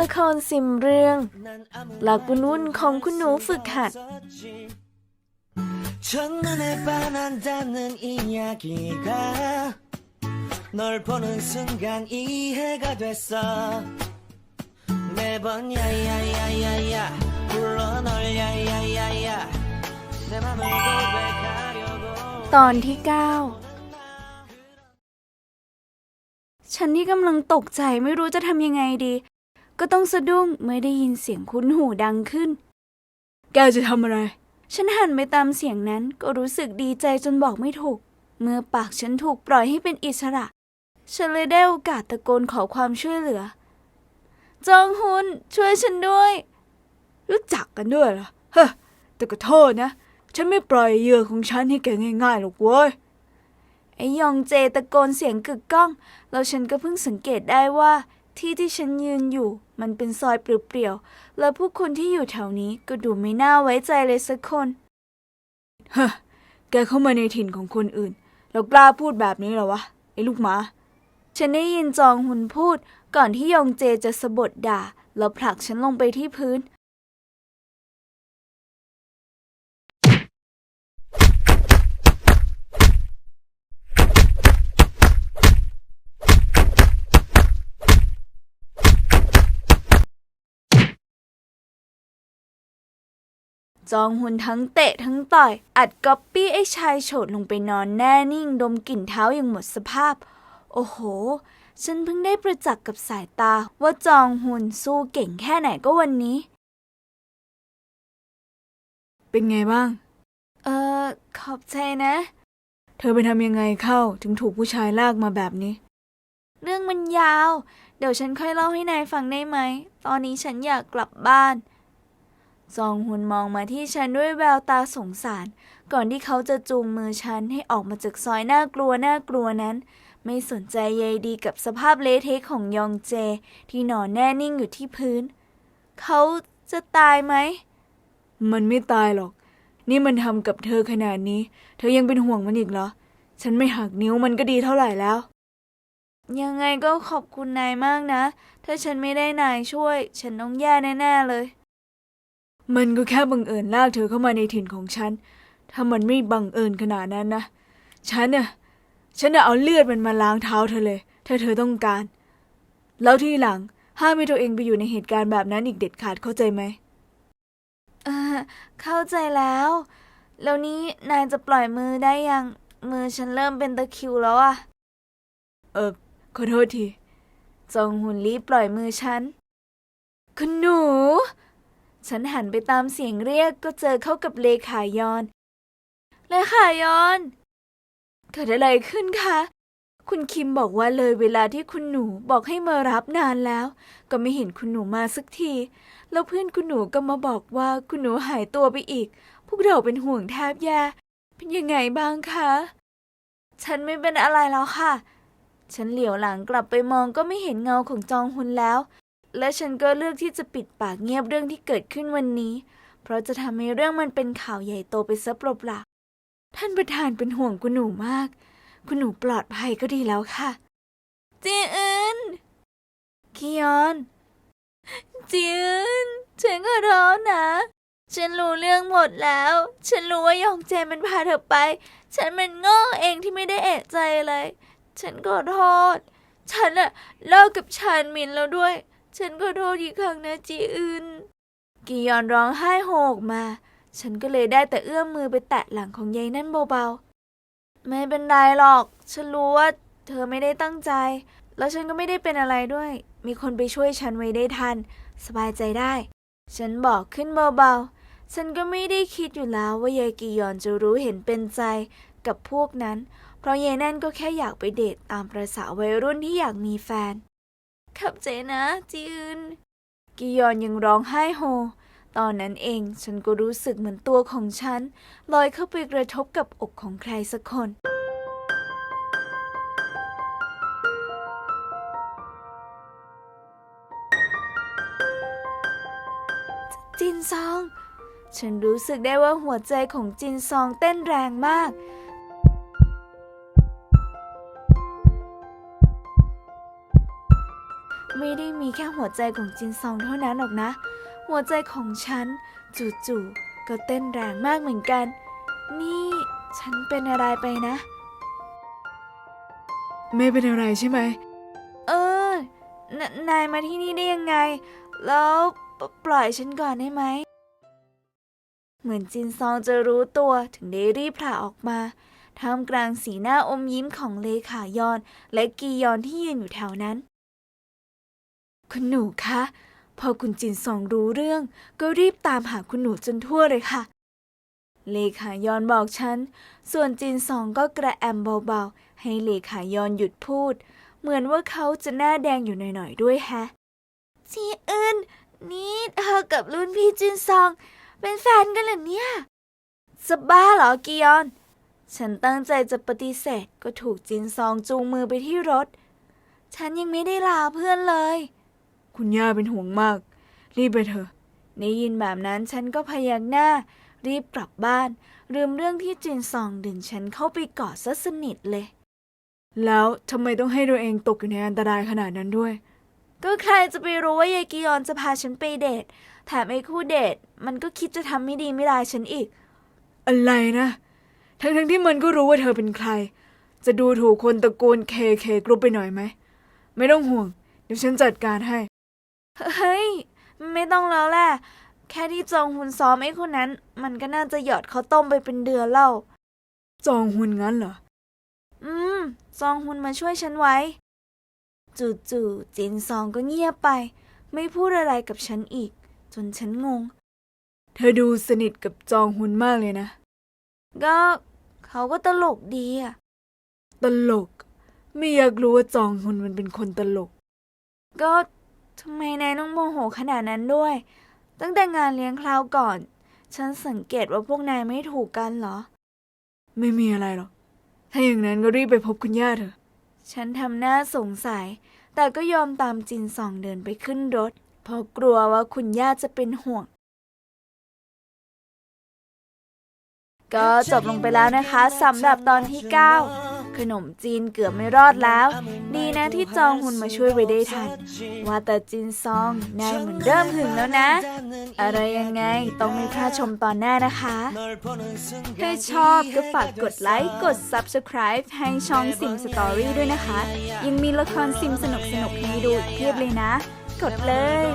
ละครสิมเรื่อง 난 아무 หลักวุ่นๆของคุณหนูฝึกหัด 없었지. 첫눈에 반한다는 이야기가 널 보는 순간 이해가 됐어 매번 야야야야야 불러 널 야야야야 내 맘을 고백하려고 ตอนที่ 9 ฉันที่กำลังตกใจไม่รู้จะทำยังไงดี ก็ต้องสะดุ้งเมื่อได้ยินเสียงคุ้นหูดังขึ้น แกจะทำอะไร ฉันหันไปตามเสียงนั้นก็รู้สึกดีใจจนบอกไม่ถูก เมื่อปากฉันถูกปล่อยให้เป็นอิสระ ฉันเลยได้โอกาสตะโกนขอความช่วยเหลือ จองฮุนช่วยฉันด้วย รู้จักกันด้วยเหรอเฮ้อแต่ก็โทษนะ ฉันไม่ปล่อยเหยื่อของฉันให้แกง่ายๆหรอกเว้ย ไอ้ยองเจตะโกนเสียงกึกก้อง แล้วฉันก็เพิ่งสังเกตได้ว่าที่ที่ฉันยืนอยู่มันเป็นซอยเปลี่ยวๆ และผู้คนที่อยู่แถวนี้ก็ดูไม่น่าไว้ใจเลยสักคนเฮ้อแกเข้ามาในถิ่นของคนอื่น แล้วกล้าพูดแบบนี้เหรอวะ ไอ้ลูกหมา ฉันได้ยินจองหุนพูดก่อนที่ยองเจจะสะบดด่า แล้วผลักฉันลงไปที่พื้น จองหุนทั้งเตะทั้งต่อย อัดก๊อปปี้ไอ้ชายโฉดลงไปนอนแน่นิ่ง ดมกลิ่นเท้าอย่างหมดสภาพ โอ้โห ฉันเพิ่งได้ประจักษ์กับสายตา ว่าจองหุนสู้เก่งแค่ไหนก็วันนี้ เป็นไงบ้าง เออขอบใจนะ เธอไปทำยังไงเข้าถึงถูกผู้ชายลากมาแบบนี้ เรื่องมันยาว เดี๋ยวฉันค่อยเล่าให้นายฟังได้ไหม ตอนนี้ฉันอยากกลับบ้าน จองหุนมองมาที่ฉันด้วยแววตาสงสาร ก่อนที่เขาจะจูงมือฉันให้ออกมาจากซอยน่ากลัวน่ากลัวนั้น ไม่สนใจใยดีกับสภาพเละเทะของยองเจ ที่นอนแน่นิ่งอยู่ที่พื้น เขาจะตายไหม มันไม่ตายหรอก นี่มันทำกับเธอขนาดนี้ เธอยังเป็นห่วงมันอีกเหรอ ฉันไม่หักนิ้วมันก็ดีเท่าไหร่แล้ว ยังไงก็ขอบคุณนายมากนะ ถ้าฉันไม่ได้นายช่วย ฉันต้องแย่แน่ๆเลย มันก็แค่บังเอิญลากเธอเข้ามาในถิ่นของฉัน ถ้ามันไม่บังเอิญขนาดนั้นนะ ฉันน่ะ ฉันน่ะเอาเลือดมันมาล้างเท้าเธอเลย ถ้าเธอต้องการ แล้วที่หลังห้ามให้ตัวเองไปอยู่ในเหตุการณ์แบบนั้นอีกเด็ดขาดเข้าใจไหมอ่าเข้าใจแล้ว แล้วนี้นายจะปล่อยมือได้ยัง มือฉันเริ่มเป็นตะคริวแล้วอะเออขอโทษทีจองหุนรีบปล่อยมือฉัน คุณหนู ฉันหันไปตามเสียงเรียกก็เจอเข้ากับเลขายอน เลขายอน เกิดอะไรขึ้นคะ คุณคิมบอกว่าเลยเวลาที่คุณหนูบอกให้มารับนานแล้ว ก็ไม่เห็นคุณหนูมาสักที แล้วเพื่อนคุณหนูก็มาบอกว่าคุณหนูหายตัวไปอีก พวกเราเป็นห่วงแทบแย่เป็นยังไงบ้างคะ ฉันไม่เป็นอะไรแล้วค่ะ ฉันเหลียวหลังกลับไปมองก็ไม่เห็นเงาของจองฮุนแล้ว และฉันก็เลือกที่จะปิดปากเงียบเรื่องที่เกิดขึ้นวันนี้ เพราะจะทำให้เรื่องมันเป็นข่าวใหญ่โตไปซะเปล่าๆท่านประธานเป็นห่วงคุณหนูมาก คุณหนูปลอดภัยก็ดีแล้วค่ะ จีอึนคิยอนจีอึนฉันขอโทษนะ ฉันรู้เรื่องหมดแล้ว ฉันรู้ว่ายองเจมันพาเธอไป ฉันมันโง่เองที่ไม่ได้เอะใจเลย ฉันขอโทษ ฉันอะเลิกกับชานมินแล้วด้วย ฉันขอโทษอีกครั้งนะจีอึนกียอนร้องไห้โฮกมา ฉันก็เลยได้แต่เอื้อมมือไปแตะหลังของยายนั่นเบาๆ ไม่เป็นไรหรอก ฉันรู้ว่าเธอไม่ได้ตั้งใจ แล้วฉันก็ไม่ได้เป็นอะไรด้วย มีคนไปช่วยฉันไว้ได้ทัน สบายใจได้ ฉันบอกขึ้นเบาๆ ฉันก็ไม่ได้คิดอยู่แล้วว่ายายกียอนจะรู้เห็นเป็นใจกับพวกนั้น เพราะยายนั่นก็แค่อยากไปเดทตามประษาวัยรุ่นที่อยากมีแฟน ขับใจนะจีอึนกียอนยังร้องไห้โฮ ตอนนั้นเองฉันก็รู้สึกเหมือนตัวของฉัน ลอยเข้าไปกระทบกับอกของใครสักคนจินซอง ฉันรู้สึกได้ว่าหัวใจของจินซองเต้นแรงมาก ไม่ได้มีแค่หัวใจของจินซองเท่านั้นหรอกนะ หัวใจของฉัน จู่ๆก็เต้นแรงมากเหมือนกัน นี่ฉันเป็นอะไรไปนะ ไม่เป็นอะไรใช่ไหม เออนนายมาที่นี่ได้ยังไง แล้วปปล่อยฉันก่อนได้ไหม เหมือนจินซองจะรู้ตัวถึงได้รีบผ่าออกมาท่ามกลางสีหน้าอมยิ้มของเลขายอน และกียอนที่ยืนอยู่แถวนั้น คุณหนูคะ พอคุณจินซองรู้เรื่อง ก็รีบตามหาคุณหนูจนทั่วเลยค่ะ เลขายอนบอกฉัน ส่วนจินซองก็กระแอมเบาๆ ให้เลขายอนหยุดพูด เหมือนว่าเขาจะหน้าแดงอยู่หน่อยๆด้วยแฮะจีอึนนี่เธอกับรุ่นพี่จินซอง เป็นแฟนกันเหรอเนี่ยจะบ้าเหรอกิยอน ฉันตั้งใจจะปฏิเสธก็ถูกจินซองจูงมือไปที่รถ ฉันยังไม่ได้ลาเพื่อนเลย คุณย่าเป็นห่วงมาก รีบไปเถอะได้ยินแบบนั้นฉันก็พยักหน้า รีบกลับบ้าน ลืมเรื่องที่จินซองดึงฉันเข้าไปกอดซะสนิทเลย แล้วทำไมต้องให้ตัวเองตกอยู่ในอันตรายขนาดนั้นด้วย ก็ใครจะไปรู้ว่ายายกิยอนจะพาฉันไปเดทแถมไอ้คู่เดทมันก็คิดจะทำไม่ดีไม่ร้ายฉันอีก อะไรนะ ทั้งๆที่มันก็รู้ว่าเธอเป็นใคร จะดูถูกคนตระกูลเคเคกรุ๊ปไปหน่อยไหม ไม่ต้องห่วง เดี๋ยวฉันจัดการให้ เฮ้ย ไม่ต้องแล้วแหละ แค่ที่จองหุนซ้อมไอ้คนนั้น มันก็น่าจะหยอดข้าวต้มไปเป็นเดือนแล้ว จองหุนงั้นเหรอ อืม จองหุนมาช่วยฉันไว้ จู่ๆจินซองก็เงียบไป ไม่พูดอะไรกับฉันอีก จนฉันงง เธอดูสนิทกับจองหุนมากเลยนะ ก็เขาก็ตลกดีอะตลก ไม่อยากรู้ว่าจองหุนมันเป็นคนตลก ก็ ทำไมนายต้องโมโหขนาดนั้นด้วย ตั้งแต่งานเลี้ยงคราวก่อน ฉันสังเกตว่าพวกนายไม่ถูกกันเหรอ ไม่มีอะไรหรอก ถ้าอย่างนั้นก็รีบไปพบคุณย่าเถอะ ฉันทำหน้าสงสัย แต่ก็ยอมตามจินสองเดินไปขึ้นรถ เพราะกลัวว่าคุณย่าจะเป็นห่วง ก็จบลงไปแล้วนะคะสำหรับตอนที่ 9 ขนมจีนเกือบไม่รอดแล้ว ดีนะที่จองหุ่นมาช่วยไว้ได้ทัน ว่าแต่จินซองนายเหมือนเริ่มหึงแล้วนะ อะไรยังไงต้องไม่พลาดชมตอนหน้านะคะถ้าชอบก็ฝากกดไลค์กด subscribe ให้ช่องซิมสตอรี่ด้วยนะคะ ยังมีละครซิมสนุกสนุกให้ดูเพียบเลยนะ กดเลย